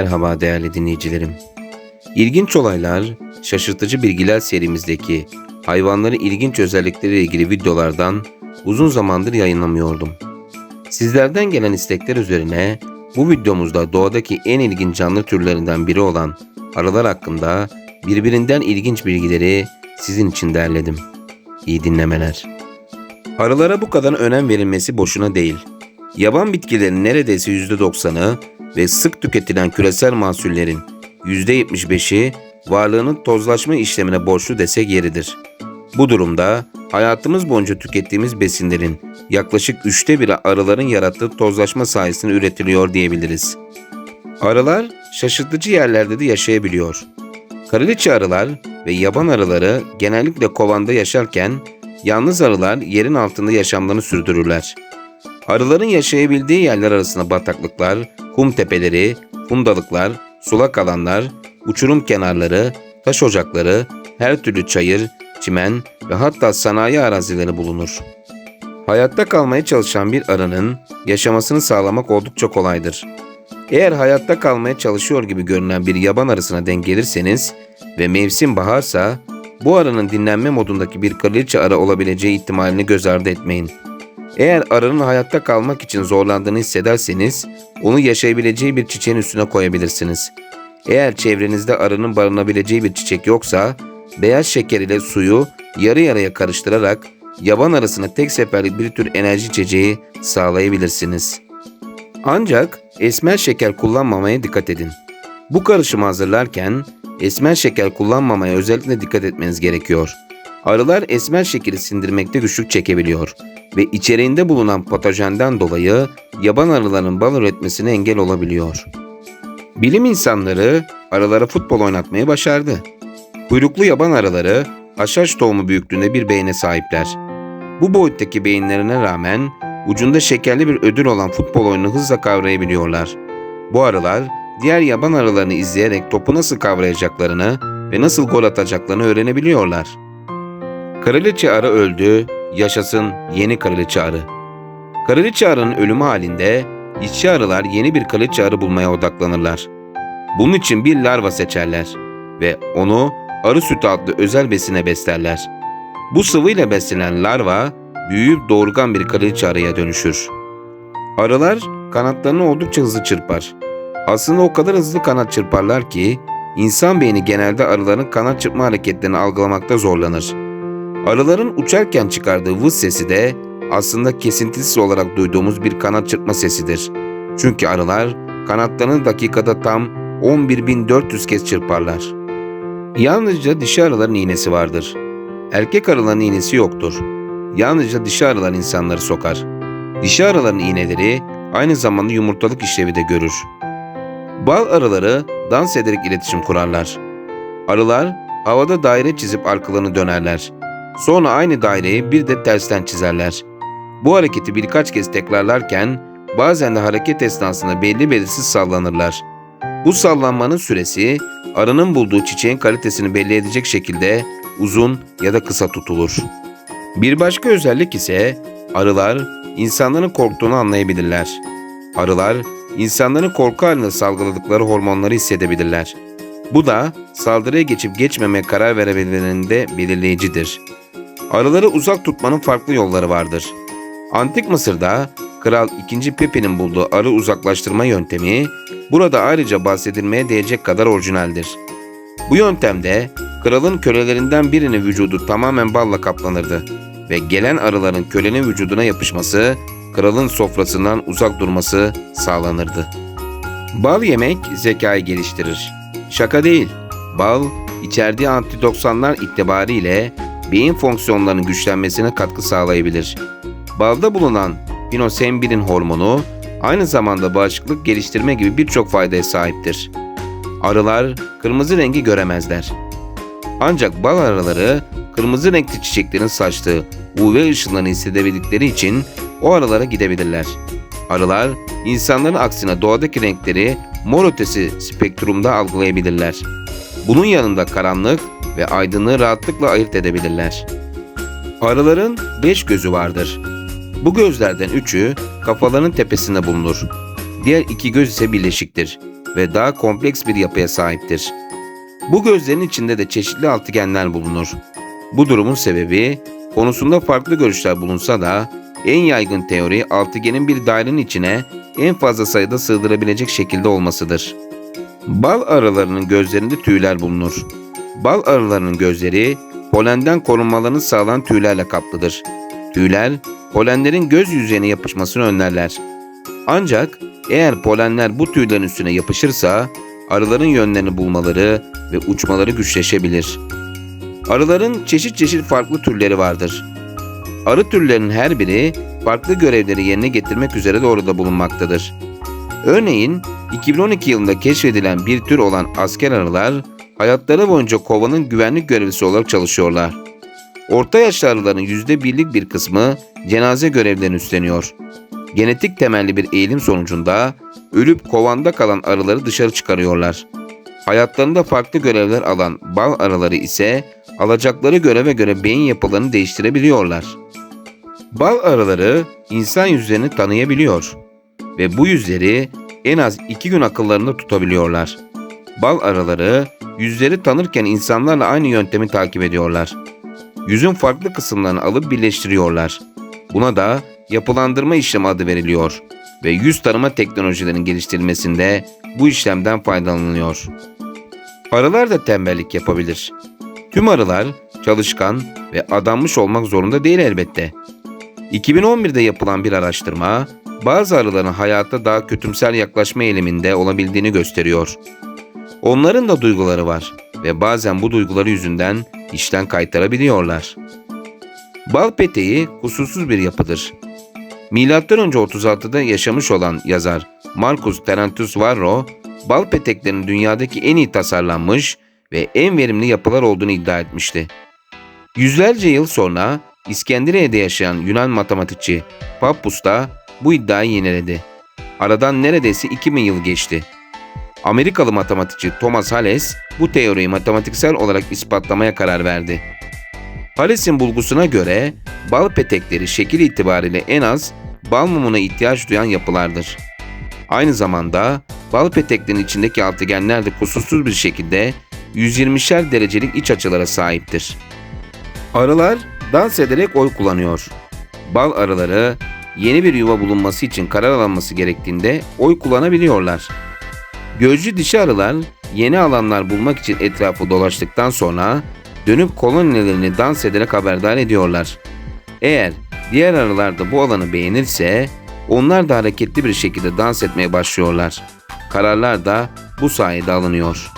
Merhaba değerli dinleyicilerim. İlginç olaylar, şaşırtıcı bilgiler serimizdeki hayvanların ilginç özellikleriyle ilgili videolardan uzun zamandır yayınlamıyordum. Sizlerden gelen istekler üzerine bu videomuzda doğadaki en ilginç canlı türlerinden biri olan arılar hakkında birbirinden ilginç bilgileri sizin için derledim. İyi dinlemeler. Arılara bu kadar önem verilmesi boşuna değil. Yaban bitkilerin neredeyse %90'ı ve sık tüketilen küresel mahsullerin %75'i varlığının tozlaşma işlemine borçlu desek yeridir. Bu durumda hayatımız boyunca tükettiğimiz besinlerin yaklaşık üçte biri arıların yarattığı tozlaşma sayesinde üretiliyor diyebiliriz. Arılar şaşırtıcı yerlerde de yaşayabiliyor. Kraliçe arılar ve yaban arıları genellikle kovanda yaşarken yalnız arılar yerin altında yaşamlarını sürdürürler. Arıların yaşayabildiği yerler arasında bataklıklar, kum tepeleri, fundalıklar, sulak alanlar, uçurum kenarları, taş ocakları, her türlü çayır, çimen ve hatta sanayi arazileri bulunur. Hayatta kalmaya çalışan bir arının yaşamasını sağlamak oldukça kolaydır. Eğer hayatta kalmaya çalışıyor gibi görünen bir yaban arısına denk gelirseniz ve mevsim baharsa bu arının dinlenme modundaki bir kraliçe arı olabileceği ihtimalini göz ardı etmeyin. Eğer arının hayatta kalmak için zorlandığını hissederseniz onu yaşayabileceği bir çiçeğin üstüne koyabilirsiniz. Eğer çevrenizde arının barınabileceği bir çiçek yoksa beyaz şeker ile suyu yarı yarıya karıştırarak yaban arısına tek seferlik bir tür enerji içeceği sağlayabilirsiniz. Ancak esmer şeker kullanmamaya dikkat edin. Bu karışımı hazırlarken esmer şeker kullanmamaya özellikle dikkat etmeniz gerekiyor. Arılar esmer şekeri sindirmekte güçlük çekebiliyor ve içeriğinde bulunan patojenden dolayı yaban arıların bal üretmesine engel olabiliyor. Bilim insanları arılara futbol oynatmayı başardı. Kuyruklu yaban arıları haşhaş tohumu büyüklüğünde bir beyne sahipler. Bu boyuttaki beyinlerine rağmen ucunda şekerli bir ödül olan futbol oyununu hızla kavrayabiliyorlar. Bu arılar diğer yaban arılarını izleyerek topu nasıl kavrayacaklarını ve nasıl gol atacaklarını öğrenebiliyorlar. Kraliçe arı öldü, yaşasın yeni kraliçe arı. Kraliçe arının ölümü halinde işçi arılar yeni bir kraliçe arı bulmaya odaklanırlar. Bunun için bir larva seçerler ve onu arı sütü adlı özel besine beslerler. Bu sıvıyla beslenen larva büyüyüp doğurgan bir kraliçe arıya dönüşür. Arılar kanatlarını oldukça hızlı çırpar. Aslında o kadar hızlı kanat çırparlar ki insan beyni genelde arıların kanat çırpma hareketlerini algılamakta zorlanır. Arıların uçarken çıkardığı vız sesi de aslında kesintisiz olarak duyduğumuz bir kanat çırpma sesidir. Çünkü arılar kanatlarını dakikada tam 11.400 kez çırparlar. Yalnızca dişi arıların iğnesi vardır. Erkek arıların iğnesi yoktur. Yalnızca dişi arılar insanları sokar. Dişi arıların iğneleri aynı zamanda yumurtalık işlevi de görür. Bal arıları dans ederek iletişim kurarlar. Arılar havada daire çizip arkalarını dönerler. Sonra aynı daireyi bir de tersten çizerler. Bu hareketi birkaç kez tekrarlarken bazen de hareket esnasında belli belirsiz sallanırlar. Bu sallanmanın süresi arının bulduğu çiçeğin kalitesini belli edecek şekilde uzun ya da kısa tutulur. Bir başka özellik ise arılar insanların korktuğunu anlayabilirler. Arılar insanların korku halinde salgıladıkları hormonları hissedebilirler. Bu da saldırıya geçip geçmemeye karar verebilmelerinde belirleyicidir. Arıları uzak tutmanın farklı yolları vardır. Antik Mısır'da Kral 2. Pepe'nin bulduğu arı uzaklaştırma yöntemi burada ayrıca bahsedilmeye değecek kadar orijinaldir. Bu yöntemde kralın kölelerinden birinin vücudu tamamen balla kaplanırdı ve gelen arıların kölenin vücuduna yapışması, kralın sofrasından uzak durması sağlanırdı. Bal yemek zekayı geliştirir. Şaka değil. Bal, içerdiği antidoksanlar itibariyle beyin fonksiyonlarının güçlenmesine katkı sağlayabilir. Balda bulunan pinosenbirin hormonu aynı zamanda bağışıklık geliştirme gibi birçok faydaya sahiptir. Arılar kırmızı rengi göremezler. Ancak bal arıları kırmızı renkli çiçeklerin saçtığı UV ışınlarını hissedebildikleri için o aralara gidebilirler. Arılar insanların aksine doğadaki renkleri mor ötesi spektrumda algılayabilirler. Bunun yanında karanlık ve aydınlığı rahatlıkla ayırt edebilirler. Arıların beş gözü vardır. Bu gözlerden üçü kafalarının tepesinde bulunur. Diğer iki göz ise birleşiktir. ve daha kompleks bir yapıya sahiptir. Bu gözlerin içinde de çeşitli altıgenler bulunur. Bu durumun sebebi konusunda farklı görüşler bulunsa da en yaygın teori altıgenin bir dairenin içine en fazla sayıda sığdırabilecek şekilde olmasıdır. Bal arılarının gözlerinde tüyler bulunur. Bal arılarının gözleri polenden korunmalarını sağlayan tüylerle kaplıdır. Tüyler polenlerin göz yüzeyine yapışmasını önlerler. Ancak eğer polenler bu tüylerin üstüne yapışırsa arıların yönlerini bulmaları ve uçmaları güçleşebilir. Arıların çeşit çeşit farklı türleri vardır. Arı türlerinin her biri farklı görevleri yerine getirmek üzere de orada bulunmaktadır. Örneğin 2012 yılında keşfedilen bir tür olan asker arılar hayatları boyunca kovanın güvenlik görevlisi olarak çalışıyorlar. Orta yaşlı arıların yüzde birlik bir kısmı cenaze görevlerini üstleniyor. Genetik temelli bir eğilim sonucunda ölüp kovanda kalan arıları dışarı çıkarıyorlar. Hayatlarında farklı görevler alan bal arıları ise alacakları göreve göre beyin yapılarını değiştirebiliyorlar. Bal arıları insan yüzlerini tanıyabiliyor ve bu yüzleri en az iki gün akıllarında tutabiliyorlar. Bal arıları yüzleri tanırken insanlarla aynı yöntemi takip ediyorlar. Yüzün farklı kısımlarını alıp birleştiriyorlar. Buna da yapılandırma işlemi adı veriliyor ve yüz tanıma teknolojilerinin geliştirilmesinde bu işlemden faydalanılıyor. Arılar da tembellik yapabilir. Tüm arılar çalışkan ve adanmış olmak zorunda değil elbette. 2011'de yapılan bir araştırma, bazı arıların hayata daha kötümser yaklaşma eğiliminde olabildiğini gösteriyor. Onların da duyguları var ve bazen bu duyguları yüzünden işten kaytarabiliyorlar. Bal peteği kusursuz bir yapıdır. Milattan önce 36'da yaşamış olan yazar Marcus Terentius Varro, bal peteklerinin dünyadaki en iyi tasarlanmış ve en verimli yapılar olduğunu iddia etmişti. Yüzlerce yıl sonra İskenderiye'de yaşayan Yunan matematikçi Pappus da bu iddiayı yeniledi. Aradan neredeyse 2000 yıl geçti. Amerikalı matematikçi Thomas Hales bu teoriyi matematiksel olarak ispatlamaya karar verdi. Hales'in bulgusuna göre bal petekleri şekil itibariyle en az bal mumuna ihtiyaç duyan yapılardır. Aynı zamanda bal peteklerinin içindeki altıgenler de kusursuz bir şekilde 120'şer derecelik iç açılara sahiptir. Arılar dans ederek oy kullanıyor. Bal arıları yeni bir yuva bulunması için karar alınması gerektiğinde oy kullanabiliyorlar. Gözcü dişi arılar yeni alanlar bulmak için etrafı dolaştıktan sonra dönüp kolonilerini dans ederek haberdar ediyorlar. Eğer diğer arılar da bu alanı beğenirse onlar da hareketli bir şekilde dans etmeye başlıyorlar. Kararlar da bu sayede alınıyor.